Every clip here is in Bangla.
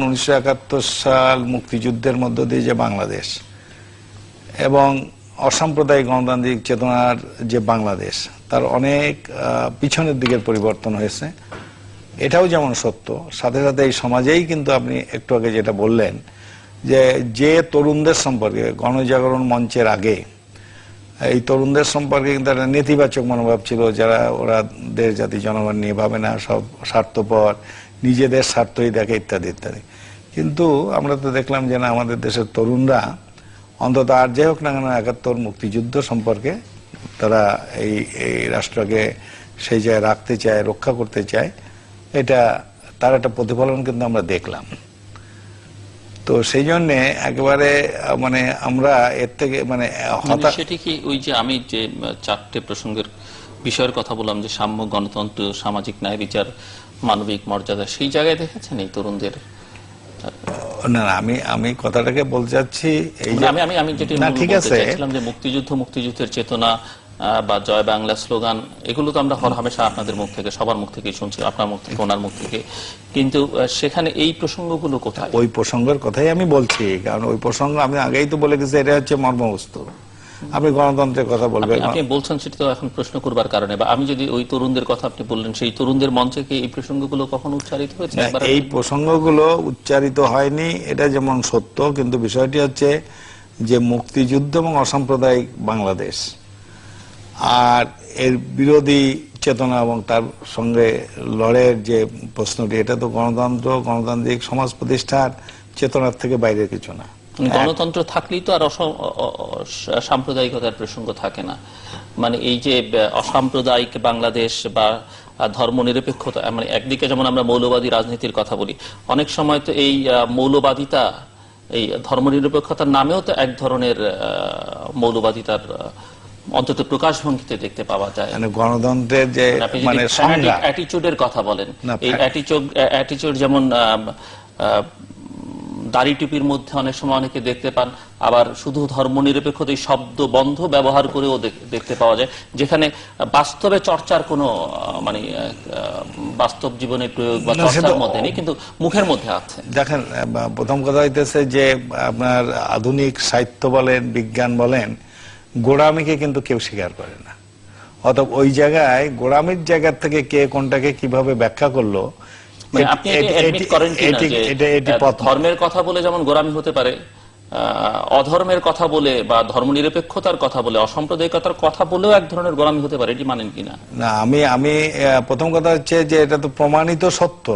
উনিশশো একাত্তর সাল মুক্তিযুদ্ধের মধ্য দিয়ে যে বাংলাদেশ এবং অসাম্প্রদায়িক গণতান্ত্রিক চেতনার যে বাংলাদেশ, তার অনেক পিছনের দিকের পরিবর্তন হয়েছে। এটাও যেমন সত্য, সাথে সাথে এই সমাজেই কিন্তু আপনি একটু আগে যেটা বললেন, যে যে তরুণদের সম্পর্কে, গণজাগরণ মঞ্চের আগে, এই তরুণদের সম্পর্কে কিন্তু একটা নেতিবাচক মনোভাব ছিল, যারা ওরা দেশ জাতি জনগণ নিয়ে ভাবে না, সব স্বার্থপর নিজেদের স্বার্থই দেখে ইত্যাদি ইত্যাদি। কিন্তু আমরা তো দেখলাম যে না আমাদের দেশের তরুণরা অন্তত আর যাই হোক না কেন একাত্তর মুক্তিযুদ্ধ সম্পর্কে তারা এই এই রাষ্ট্রকে সেই জায়গায় রাখতে চায় রক্ষা করতে চায় এটা তার একটা প্রতিফলন কিন্তু আমরা দেখলাম। তো সেই জন্যে একেবারে মানে আমরা এর থেকে মানে মানে হতাশ সেটি কি ওই যে আমি যে চারটে প্রসঙ্গের বিষয়ের কথা বললাম যে সাম্য গণতন্ত্র সামাজিক ন্যায় বিচার মানবিক মর্যাদা সেই জায়গায় দেখেছেন এই তরুণদের? না আমি আমি কথাটাকে বলতে চাচ্ছি এই যে আমি আমি আমি যেটি ঠিক আছে। যে মুক্তিযুদ্ধ মুক্তিযুদ্ধের চেতনা বা জয় বাংলা স্লোগান এগুলো তো আমরা হর হামেশা আপনাদের মুখ থেকে সবার মুখ থেকে শুনছি আপনার মুখ থেকে ওনার মুখ থেকে। কিন্তু সেখানে এই প্রসঙ্গগুলো কোথায়? ওই প্রসঙ্গের কথাই আমি বলছি কারণ ওই প্রসঙ্গ আমি আগেই তো বলে গেছি এটা হচ্ছে মর্মবস্তু। আপনি গণতন্ত্রের কথা বলবেন আপনি- বলছেন সেটা তো এখন প্রশ্ন করবার কারণে বা আমি যদি ওই তরুণদের কথা আপনি বললেন সেই তরুণদের মঞ্চে কি এই প্রসঙ্গগুলো কখনো উচ্চারিত হয়েছে? এই প্রসঙ্গগুলো উচ্চারিত হয়নি এটা যেমন সত্য কিন্তু বিষয়টি হচ্ছে যে মুক্তিযুদ্ধ এবং অসাম্প্রদায়িক বাংলাদেশ আর এর বিরোধী চেতনা এবং তার সঙ্গে লড়াইয়ের যে প্রশ্নটি এটা তো গণতন্ত্র গণতান্ত্রিক সমাজ প্রতিষ্ঠার চেতনার থেকে বাইরের কিছু না। গণতন্ত্র থাকলেই তো আর সাম্প্রদায়িকতার প্রসঙ্গ থাকে না। মানে এই যে অসাম্প্রদায়িক বাংলাদেশ বা ধর্ম নিরপেক্ষতা মানে একদিকে যেমন আমরা মৌলবাদী রাজনীতির কথা বলি অনেক সময় তো এই মৌলবাদিতা এই ধর্ম নিরপেক্ষতার নামেও তো এক ধরনের আহ, মৌলবাদিতার অন্তত প্রকাশভঙ্গিতে দেখতে পাওয়া যায়। মানে গণতন্ত্রের যে মানে অ্যাটিচিউডের কথা বলেন এই অ্যাটিচিউড যেমন দাড়ি টুপির মধ্যে অনেক সময় অনেকে দেখতে পান আবার শুধু ধর্মনিরপেক্ষতা এই শব্দ বন্ধ ব্যবহার করেও দেখতে পাওয়া যায় যেখানে বাস্তবে চর্চার কোনো মানে বাস্তব জীবনে প্রয়োগ বা চর্চার মধ্যে নেই কিন্তু মুখের মধ্যে আছে। দেখেন প্রথম কথা হইতেছে যে আপনার আধুনিক সাহিত্য বলেন বিজ্ঞান বলেন গোড়ামিকে কিন্তু কেউ স্বীকার করে না। অতএব ওই জায়গায় গোড়ামির জায়গা থেকে কে কোনটাকে কীভাবে ব্যাখ্যা করল মানে আপনি করেন যে। ধর্মের কথা বলে যেমন গোরামি হতে পারে অধর্মের কথা বলে বা ধর্মনিরপেক্ষতার কথা বলে অসাম্প্রদায়িকতার কথা বলেও এক ধরনের গোরামি হতে পারে এটি মানেন কিনা না আমি আমি প্রথম কথা হচ্ছে যে এটা তো প্রমাণিত সত্য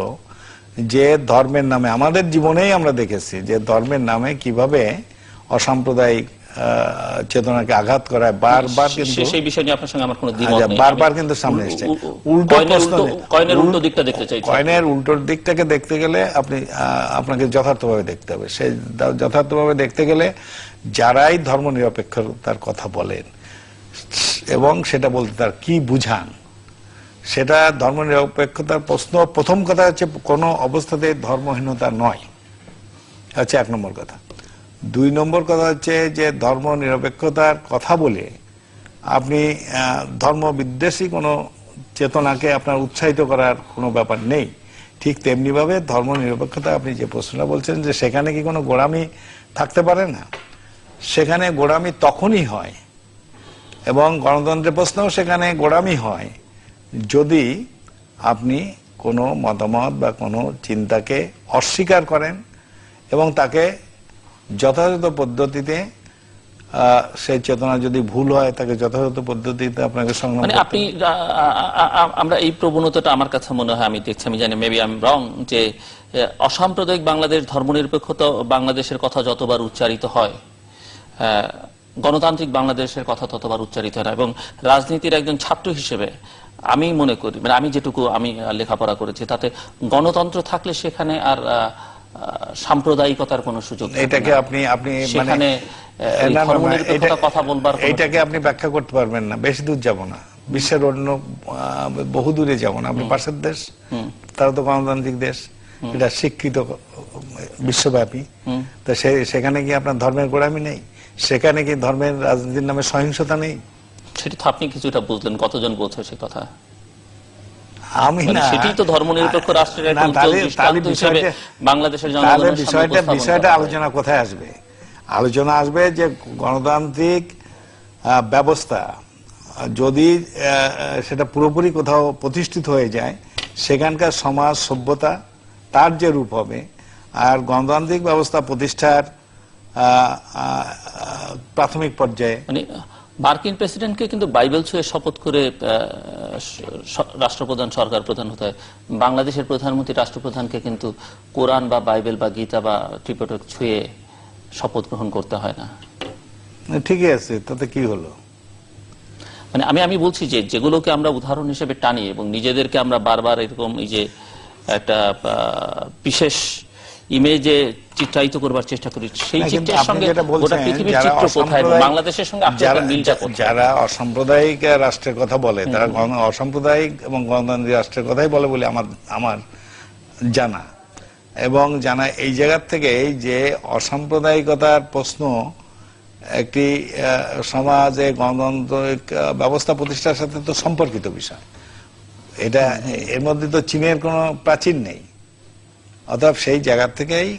যে ধর্মের নামে আমাদের জীবনেই আমরা দেখেছি যে ধর্মের নামে কীভাবে অসাম্প্রদায়িক চেতনাকে আঘাত করায় বারবার কিন্তু সেই বিষয় নিয়ে আপনার সঙ্গে আমার কোনো দ্বিমত আচ্ছা, নেই। বারবার কিন্তু সামনে উল- উল্টো কয়েনের প্রশ্ন উল্টো- কয়েনের উল্টো দিকটা দেখতে চাইছি। কয়েনের উল্টোর দিকটাকে দেখতে গেলে আপনি আপনাকে যথার্থভাবে দেখতে হবে। সেই যথার্থভাবে দেখতে গেলে যারাই ধর্ম নিরপেক্ষতার কথা বলেন এবং সেটা বলতে তার কি বুঝান সেটা ধর্ম নিরপেক্ষতার প্রশ্ন প্রথম কথা হচ্ছে কোনো অবস্থাতে ধর্মহীনতা নয়। হচ্ছে এক নম্বর কথা। দুই নম্বর কথা হচ্ছে যে ধর্ম নিরপেক্ষতার কথা বলে আপনি ধর্ম বিদ্বেষী কোনো চেতনাকে আপনার উৎসাহিত করার কোনো ব্যাপার নেই। ঠিক তেমনিভাবে ধর্ম নিরপেক্ষতা আপনি যে প্রশ্নটা বলছেন যে সেখানে কি কোনো গোড়ামি থাকতে পারে না? সেখানে গোড়ামি তখনই হয় এবং গণতন্ত্রের প্রশ্নেও সেখানে গোড়ামি হয় যদি আপনি কোনো মতামত বা কোনো চিন্তাকে অস্বীকার করেন এবং তাকে যথাযথ পদ্ধতিতে সেই চেতনা যদি ভুল হয় তাকে যথাযথ পদ্ধতিতে আপনাকে সংগ্রাম মানে আপনি আমরা এই প্রবণতাটা আমার কাছে মনে হয় আমি দেখছি আমি জানি মেবি আই এম রং যে অসাম্প্রদায়িক বাংলাদেশ ধর্মনিরপেক্ষতা বাংলাদেশের কথা যতবার উচ্চারিত হয় গণতান্ত্রিক বাংলাদেশের কথা ততবার উচ্চারিত হয় এবং রাজনীতির একজন ছাত্র হিসেবে আমি মনে করি মানে আমি যেটুকু আমি লেখাপড়া করেছি তাতে গণতন্ত্র থাকলে সেখানে আর সাম্প্রদায়িকতার কোনো সুযোগ এটাকে আপনি আপনি মানে সেখানে কথা বলবার কোনো এইটাকে আপনি ব্যাখ্যা করতে পারবেন না। বেশি দূর যাব না। বিশ্বের অন্য বহু দূরে যাব না। আপনি পাশের দেশ তারা তো গণতান্ত্রিক দেশ। এটা শিক্ষিত বিশ্বব্যাপী। তো সেখানে কি আপনার ধর্মের গোড়ামি নেই? সেখানে কি ধর্মের রাজনীতির নামে সহিংসতা নেই? সেটা তো আপনি কিছুটা বুঝলেন কতজন বলছে সে কথা? আমি মানে না সেটাই তো ধর্মনিরপেক্ষ রাষ্ট্রের একটা না, উজ্জ্বল তাহলে- দৃষ্টান্ত হিসেবে বাংলাদেশের জনগণের বিষয়টা বিষয়টা আলোচনা কোথায় আসবে? আলোচনা আসবে যে গণতান্ত্রিক ব্যবস্থা যদি সেটা পুরোপুরি কোথাও প্রতিষ্ঠিত হয়ে যায় সেখানকার সমাজ সভ্যতা তার যে রূপ হবে আর গণতান্ত্রিক ব্যবস্থা প্রতিষ্ঠার প্রাথমিক পর্যায়ে মানে মার্কিন প্রেসিডেন্টকে কিন্তু বাইবেল ছুঁয়ে শপথ করে রাষ্ট্রপ্রধান সরকার প্রধান হতে হয়। বাংলাদেশের প্রধানমন্ত্রী রাষ্ট্রপ্রধানকে কিন্তু কোরআন বা বাইবেল বা গীতা বা ত্রিপটক ছুঁয়ে শপথ গ্রহণ করতে হয় না। ঠিকই আছে তাতে কি হলো? মানে আমি আমি বলছি যে যেগুলোকে আমরা উদাহরণ হিসেবে টানি এবং নিজেদেরকে আমরা বারবার এরকম এই যে একটা বিশেষ ইমেজে চিত্রায়িত করবার চেষ্টা করি। সেই চিত্রের সঙ্গে গোটা পৃথিবীর যারা চিত্র কোথায়? বাংলাদেশের সঙ্গে আপনার মিলটা কোথায়? যারা অসাম্প্রদায়িক রাষ্ট্রের কথা বলে তারা অসাম্প্রদায়িক এবং গণতান্ত্রিক রাষ্ট্রের কথাই বলে বলে আমার আমার জানা। এবং জানা এই জায়গার থেকে যে অসাম্প্রদায়িকতার প্রশ্ন একটি সমাজে গণতান্ত্রিক ব্যবস্থা প্রতিষ্ঠার সাথে তো সম্পর্কিত বিষয়। এটা এর মধ্যে তো চীনের কোনো প্রাচীন নেই। অতএব সেই জায়গা থেকেই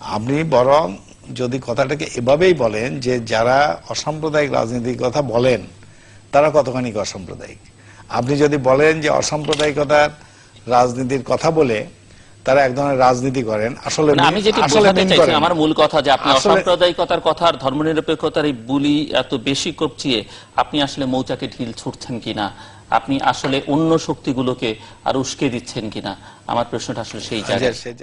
আপনি বরং যদি কথাটাকে এভাবেই বলেন যে যারা অসাম্প্রদায়িক রাজনীতির কথা বলেন তারা কতখানি অসাম্প্রদায়িক? আপনি যদি বলেন যে অসাম্প্রদায়িকতার রাজনীতির কথা বলে তারা এক ধরনের রাজনীতি করেন আসলে আমি যেটি বোঝাতে চাইছি আমার মূল কথা যে আপনি অসাম্প্রদায়িকতার কথা আর ধর্মনিরপেক্ষতার এই বুলি এত বেশি কপচিয়ে আপনি আসলে মৌচাকে ঢিল ছুটছেন কিনা? আপনি আসলে অন্য শক্তিগুলোকে আর উস্কে দিচ্ছেন কিনা? আমার প্রশ্নটা আসলে সেই জায়গায়। যে- সে